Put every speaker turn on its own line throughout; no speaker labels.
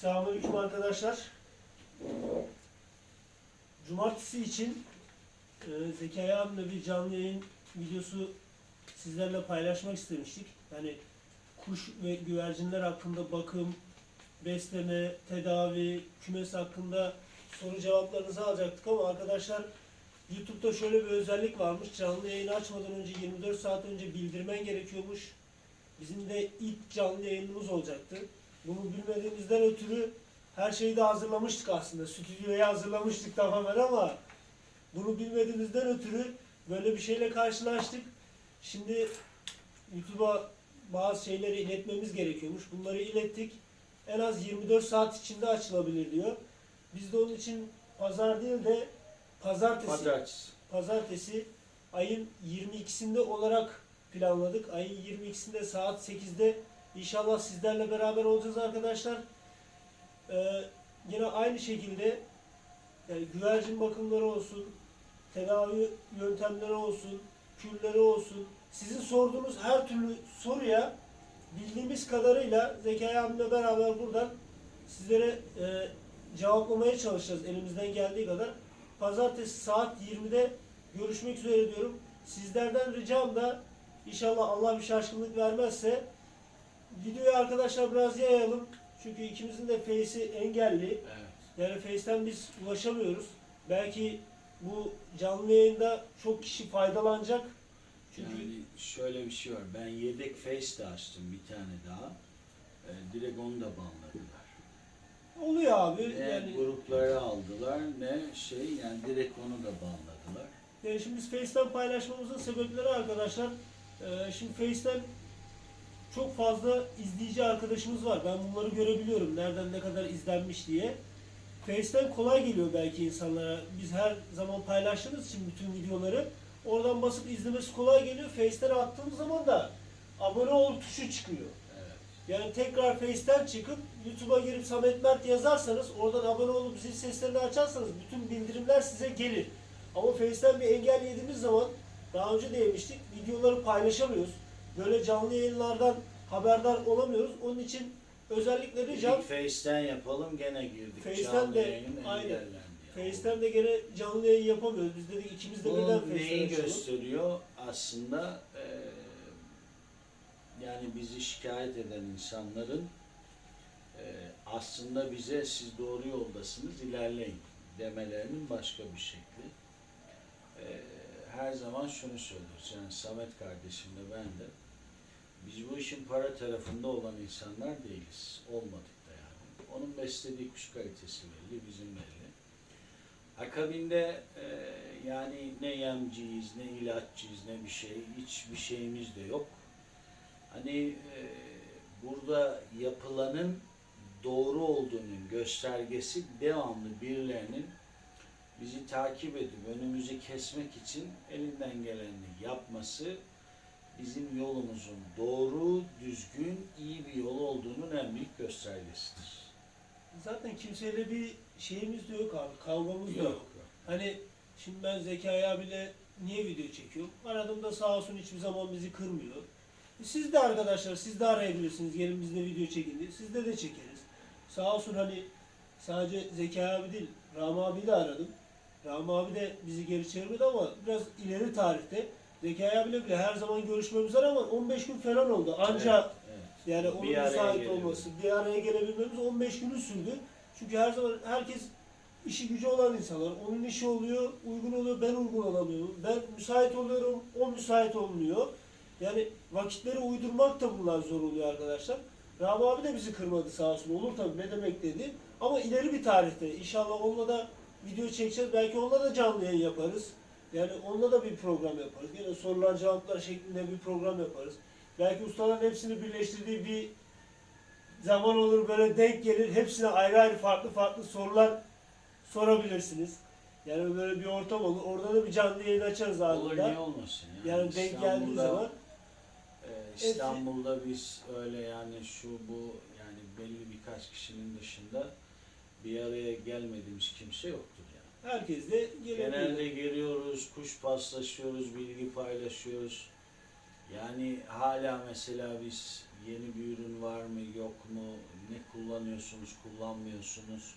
Selamünaleyküm arkadaşlar. Cumartesi için e, Zekai abimle bir canlı yayın videosu sizlerle paylaşmak istemiştik. Yani kuş ve güvercinler hakkında bakım, besleme, tedavi, kümes hakkında soru cevaplarınızı alacaktık ama arkadaşlar YouTube'da şöyle bir özellik varmış. Canlı yayın açmadan önce 24 saat önce bildirmen gerekiyormuş. Bizim de ilk canlı yayınımız olacaktı. Bunu bilmediğimizden ötürü her şeyi de hazırlamıştık aslında. Stüdyoyu hazırlamıştık tamamen ama bunu bilmediğimizden ötürü böyle bir şeyle karşılaştık. Şimdi YouTube'a bazı şeyleri iletmemiz gerekiyormuş. Bunları ilettik. En az 24 saat içinde açılabilir diyor. Biz de onun için pazar değil de pazartesi
Pazartesi.
pazartesi ayın 22'sinde olarak planladık. Ayın 22'sinde saat 8'de inşallah sizlerle beraber olacağız arkadaşlar. Ee, yine aynı şekilde yani güvercin bakımları olsun, tedavi yöntemleri olsun, külleri olsun. Sizin sorduğunuz her türlü soruya bildiğimiz kadarıyla Zekai abimle beraber buradan sizlere e, cevaplamaya çalışacağız elimizden geldiği kadar. Pazartesi saat 20'de görüşmek üzere diyorum. Sizlerden ricam da inşallah Allah bir şaşkınlık vermezse videoyu arkadaşlar biraz yayalım. Çünkü ikimizin de face'i engelli.
Evet.
Yani face'ten biz ulaşamıyoruz. Belki bu canlı yayında çok kişi faydalanacak. Çünkü
Yani şöyle bir şey var. Ben yedek face de açtım bir tane daha. Ee, direkt onu da banladılar.
oluyor abi.
Ne
Yani,
gruplara aldılar ne şey yani direkt onu da banladılar.
yani şimdi biz Face'ten paylaşmamızın sebepleri arkadaşlar. e, şimdi Face'ten çok fazla izleyici arkadaşımız var. Ben bunları görebiliyorum. Nereden ne kadar izlenmiş diye. Face'ten kolay geliyor belki insanlara. Biz her zaman paylaştığımız için bütün videoları oradan basıp izlemesi kolay geliyor. Face'ten attığımız zaman da abone ol tuşu çıkıyor.
Evet.
Yani tekrar Face'ten çıkıp YouTube'a girip Samet Mert yazarsanız, oradan abone olup zil seslerini açarsanız bütün bildirimler size gelir. Ama Face'ten bir engel yediğimiz zaman, daha önce de yemiştik, videoları paylaşamıyoruz. Böyle canlı yayınlardan haberdar olamıyoruz. Onun için özellikle ricam
face'ten yapalım gene girdik.
Face'ten de- aynen. Face'ten de gene canlı yayın yapamıyoruz. Biz dedik ikimiz de birden
Bu
Face'ten
neyi
açalım.
gösteriyor? Aslında eee, yani bizi şikayet eden insanların eee, aslında bize siz doğru yoldasınız ilerleyin demelerinin başka bir şekli. Eee, her zaman şunu söylüyoruz. Yani Samet kardeşimle ben de biz bu işin para tarafında olan insanlar değiliz. Olmadık da yani. Onun beslediği kuş kalitesi belli, bizim belli. Akabinde e, yani ne yemciyiz, ne ilaççıyız, ne bir şey, hiçbir şeyimiz de yok. Hani e, burada yapılanın doğru olduğunun göstergesi devamlı birilerinin bizi takip edip önümüzü kesmek için elinden geleni yapması bizim yolumuzun doğru, düzgün, iyi bir yol olduğunun en büyük göstergesidir.
Zaten kimseyle bir şeyimiz de yok abi. Kavgamız da yok.
Yok.
Hani şimdi ben Zekai abiyle niye video çekiyorum? Aradığımda sağ olsun hiçbir zaman bizi kırmıyor. Siz de arkadaşlar siz de arayabilirsiniz. Gelin bizle video çekin diye. Sizde de çekeriz. Sağ olsun hani sadece Zekai abi değil Rami abi de aradım. Rami abi de bizi geri çevirmedi ama biraz ileri tarihte. Zekai abiyle bile her zaman görüşmemiz var ama 15 gün falan oldu. Anca
Evet, evet.
yani onun
Bir araya
müsait
gelebilmek.
olması, bir araya gelebilmemiz 15 günü sürdü. Çünkü her zaman herkes işi gücü olan insanlar. Onun işi oluyor, uygun oluyor, ben uygun olamıyorum. Ben müsait oluyorum, o müsait olmuyor. Yani vakitleri uydurmak da bunlar zor oluyor arkadaşlar. Rami abi de bizi kırmadı sağ olsun. Olur tabii ne demek dedi. Ama ileri bir tarihte. İnşallah onunla da video çekeceğiz. Belki onunla da canlı yayın yaparız. Yani onunla da bir program yaparız. Yine sorular cevaplar şeklinde bir program yaparız. Belki ustaların hepsini birleştirdiği bir zaman olur böyle denk gelir. Hepsine ayrı ayrı farklı farklı sorular sorabilirsiniz. Yani böyle bir ortam olur. Orada da bir canlı yayın açarız
Olur
anında.
niye olmasın yani.
Yani denk geldiği zaman
Ee, İstanbul'da biz öyle yani şu bu yani belli birkaç kişinin dışında bir araya gelmediğimiz kimse yoktur.
Herkes de gelebilir.
Genelde geliyoruz, kuş paslaşıyoruz, bilgi paylaşıyoruz. Yani hala mesela biz yeni bir ürün var mı yok mu ne kullanıyorsunuz kullanmıyorsunuz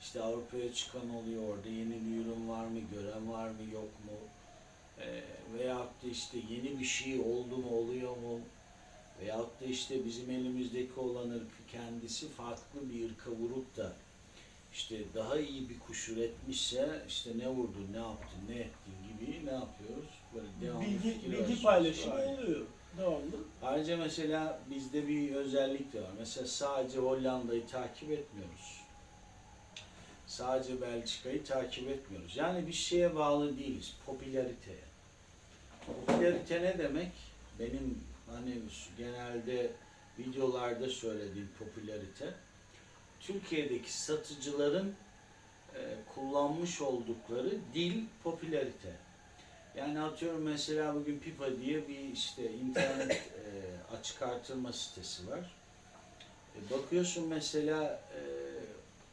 işte Avrupa'ya çıkan oluyor orada yeni bir ürün var mı gören var mı yok mu ee, veyahut da işte yeni bir şey oldu mu oluyor mu veyahut da işte bizim elimizdeki olan ırkı kendisi farklı bir ırka vurup da işte daha iyi bir kuş üretmişse işte ne vurdun, ne yaptın, ne ettin gibi ne yapıyoruz? Böyle devamlı
Bilgi,
fikir
bilgi paylaşımı
Aynen.
oluyor devamlı.
Ayrıca mesela bizde bir özellik de var. Mesela sadece Hollanda'yı takip etmiyoruz. Sadece Belçika'yı takip etmiyoruz. Yani bir şeye bağlı değiliz. Popülariteye. Popülarite ne demek? Benim hani genelde videolarda söylediğim popülarite Türkiye'deki satıcıların e, kullanmış oldukları dil popülarite. Yani atıyorum mesela bugün Pipa diye bir işte internet e, açık artırma sitesi var. E, bakıyorsun mesela e,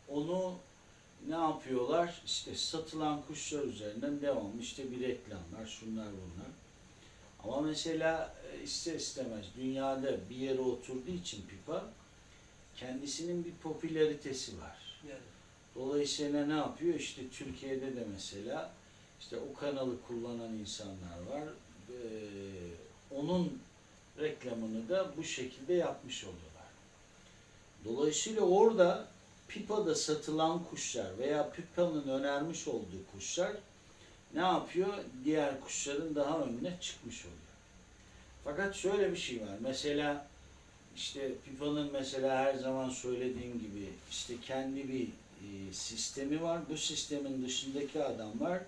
onu ne yapıyorlar? İşte satılan kuşlar üzerinden devam. İşte bir reklamlar, şunlar bunlar. Ama mesela e, ister istemez dünyada bir yere oturduğu için Pipa kendisinin bir popülaritesi var. Dolayısıyla ne yapıyor? İşte Türkiye'de de mesela işte o kanalı kullanan insanlar var. Ee, onun reklamını da bu şekilde yapmış oluyorlar. Dolayısıyla orada Pipa'da satılan kuşlar veya Pipa'nın önermiş olduğu kuşlar ne yapıyor? Diğer kuşların daha önüne çıkmış oluyor. Fakat şöyle bir şey var. Mesela işte Pipa'nın mesela her zaman söylediğim gibi işte kendi bir e, sistemi var. Bu sistemin dışındaki adamlar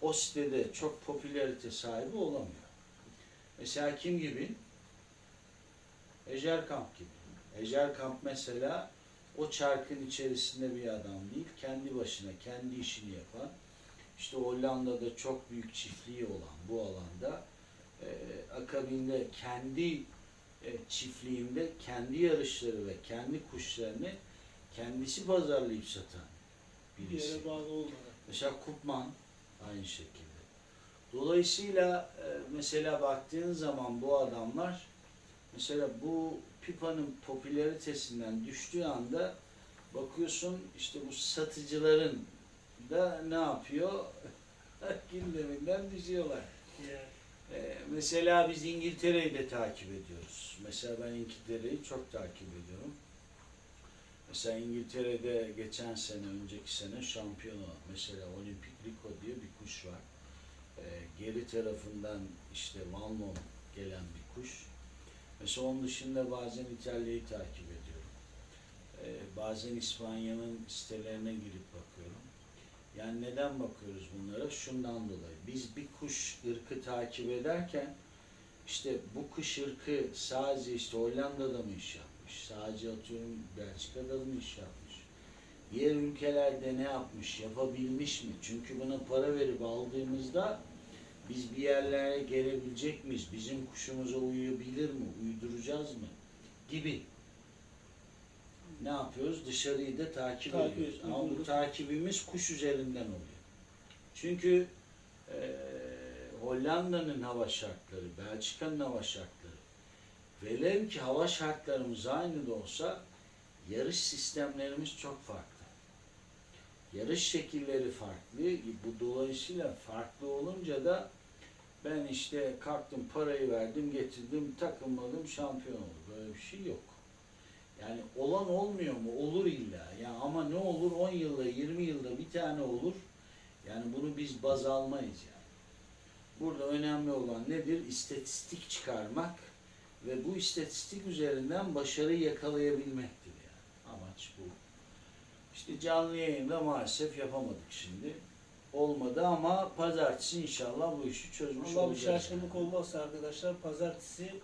o sitede çok popülarite sahibi olamıyor. Mesela kim gibi? Ejder Kamp gibi. Ejder Kamp mesela o çarkın içerisinde bir adam değil, kendi başına kendi işini yapan, işte Hollanda'da çok büyük çiftliği olan bu alanda e, akabinde kendi e, çiftliğinde kendi yarışları ve kendi kuşlarını kendisi pazarlayıp satan
bir
birisi.
yere bağlı olmadan.
Mesela Kupman aynı şekilde. Dolayısıyla e, mesela baktığın zaman bu adamlar mesela bu Pipa'nın popülaritesinden düştüğü anda bakıyorsun işte bu satıcıların da ne yapıyor? Gündeminden düşüyorlar.
Yani
Ee, mesela biz İngiltere'yi de takip ediyoruz. Mesela ben İngiltere'yi çok takip ediyorum. Mesela İngiltere'de geçen sene, önceki sene şampiyonu mesela Olimpik Rico diye bir kuş var. Ee, geri tarafından işte Van Loon gelen bir kuş. Mesela onun dışında bazen İtalya'yı takip ediyorum. Ee, bazen İspanya'nın sitelerine girip bakıyorum. Yani neden bakıyoruz bunlara? Şundan dolayı. Biz bir kuş ırkı takip ederken işte bu kuş ırkı sadece işte Hollanda'da mı iş yapmış? Sadece atıyorum Belçika'da mı iş yapmış? Diğer ülkelerde ne yapmış? Yapabilmiş mi? Çünkü buna para verip aldığımızda biz bir yerlere gelebilecek miyiz? Bizim kuşumuza uyabilir mi? Uyduracağız mı? Gibi. Ne yapıyoruz? Dışarıyı da takip,
Takip
ediyoruz. Ama bu takibimiz kuş üzerinden oluyor. Çünkü eee, Hollanda'nın hava şartları, Belçika'nın hava şartları, velev ki hava şartlarımız aynı da olsa yarış sistemlerimiz çok farklı. Yarış şekilleri farklı. Bu dolayısıyla farklı olunca da ben işte kalktım parayı verdim getirdim takılmadım şampiyon oldum. Böyle bir şey yok. Yani olan olmuyor mu? Olur illa. Ya ama ne olur 10 yılda 20 yılda bir tane olur. Yani bunu biz baz almayız yani. Burada önemli olan nedir? İstatistik çıkarmak ve bu istatistik üzerinden başarı yakalayabilmektir yani. Amaç bu. İşte canlı yayında maalesef yapamadık şimdi. Olmadı ama pazartesi inşallah bu işi çözmüş
Allah bir
olacağız.
şaşkınlık olmazsa arkadaşlar pazartesi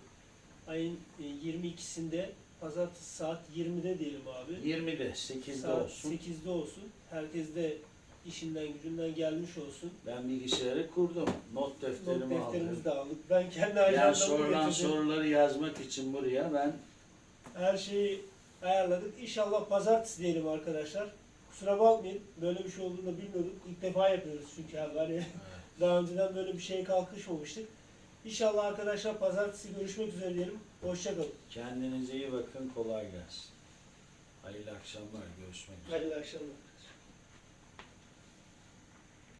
ayın e, 22'sinde pazartesi saat 20'de diyelim abi.
20'de 8'de
saat
olsun.
8'de olsun. Herkes de işinden gücünden gelmiş olsun.
Ben bilgisayarı kurdum. Not defterimi
Not
aldım.
defterimizi de aldık. Ben kendi
Yani
ajandamı
sorulan
getirdim.
soruları yazmak için buraya ben
Her şeyi ayarladık. İnşallah pazartesi diyelim arkadaşlar. Kusura bakmayın. Böyle bir şey olduğunu da bilmiyorduk. İlk defa yapıyoruz çünkü abi. Hani daha önceden böyle bir şeye kalkışmamıştık. İnşallah arkadaşlar pazartesi görüşmek üzere diyelim. Hoşçakalın.
Kendinize iyi bakın. Kolay gelsin. Hayırlı akşamlar. Görüşmek üzere.
Hayırlı akşamlar.